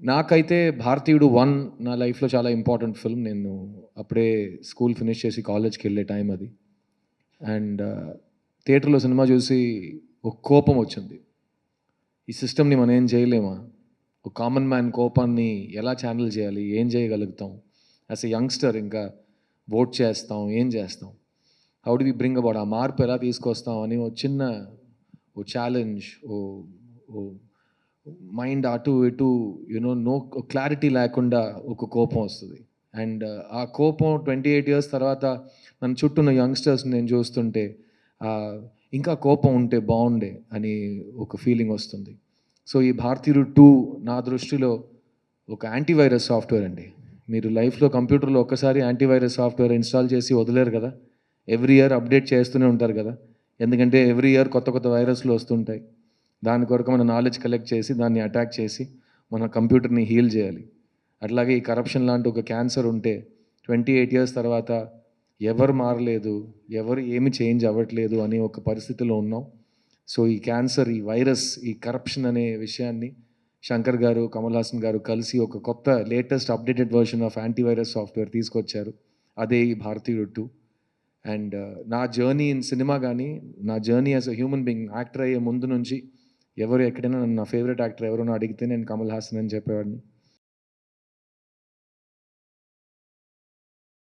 నాకైతే భారతీయుడు వన్ నా లైఫ్లో చాలా ఇంపార్టెంట్ ఫిల్మ్. నేను అప్పుడే స్కూల్ ఫినిష్ చేసి కాలేజ్కి వెళ్ళే టైం అది. అండ్ థియేటర్లో సినిమా చూసి ఒక కోపం వచ్చింది. ఈ సిస్టమ్ని మనం ఏం చేయలేమా? ఒక కామన్ మ్యాన్ కోపాన్ని ఎలా ఛానల్ చేయాలి? ఏం చేయగలుగుతాం? యాజ్ ఎ యంగ్స్టర్ ఇంకా ఓట్ చేస్తాం ఏం చేస్తాం? How do we bring about ఆ మార్పు ఎలా తీసుకొస్తాం అని ఓ చిన్న ఓ ఛాలెంజ్ ఓ ఓ మైండ్ అటు ఇటు యూనో నో క్లారిటీ లేకుండా ఒక కోపం వస్తుంది. అండ్ uh, ఆ కోపం ట్వంటీ ఎయిట్ ఇయర్స్ తర్వాత నన్ను చుట్టూ ఉన్న యంగ్స్టర్స్ నేను చూస్తుంటే ఇంకా కోపం ఉంటే బాగుండే అని ఒక ఫీలింగ్ వస్తుంది. సో ఈ భారతీయుడు టూ నా దృష్టిలో ఒక యాంటీవైరస్ సాఫ్ట్వేర్ అండి. మీరు లైఫ్లో కంప్యూటర్లో ఒక్కసారి యాంటీవైరస్ సాఫ్ట్వేర్ ఇన్స్టాల్ చేసి వదిలేరు కదా. ఎవ్రీ ఇయర్ అప్డేట్ చేస్తూనే ఉంటారు కదా. ఎందుకంటే ఎవ్రీ ఇయర్ కొత్త కొత్త వైరస్లు వస్తుంటాయి. దాని కొరకు మన నాలెడ్జ్ కలెక్ట్ చేసి దాన్ని అటాక్ చేసి మన కంప్యూటర్ని హీల్ చేయాలి. అట్లాగే ఈ కరప్షన్ లాంటి ఒక క్యాన్సర్ ఉంటే ట్వంటీ ఎయిట్ ఇయర్స్ తర్వాత ఎవరు మారలేదు ఎవరు ఏమి చేంజ్ అవ్వట్లేదు అనే ఒక పరిస్థితిలో ఉన్నాం. సో ఈ క్యాన్సర్ ఈ వైరస్ ఈ కరప్షన్ అనే విషయాన్ని శంకర్ గారు కమల్ హాసన్ గారు కలిసి ఒక కొత్త latest updated version of antivirus software తీసుకొచ్చారు. అదే ఈ భారతీయుడు టూ అండ్ uh, నా జర్నీ ఇన్ సినిమా కానీ నా journey as a human being actor అయ్యే ముందు నుంచి ఎవరు ఎక్కడైనా నా ఫేవరెట్ యాక్టర్ ఎవరైనా అడిగితే నేను కమల్ హాసన్ అని చెప్పేవాడిని.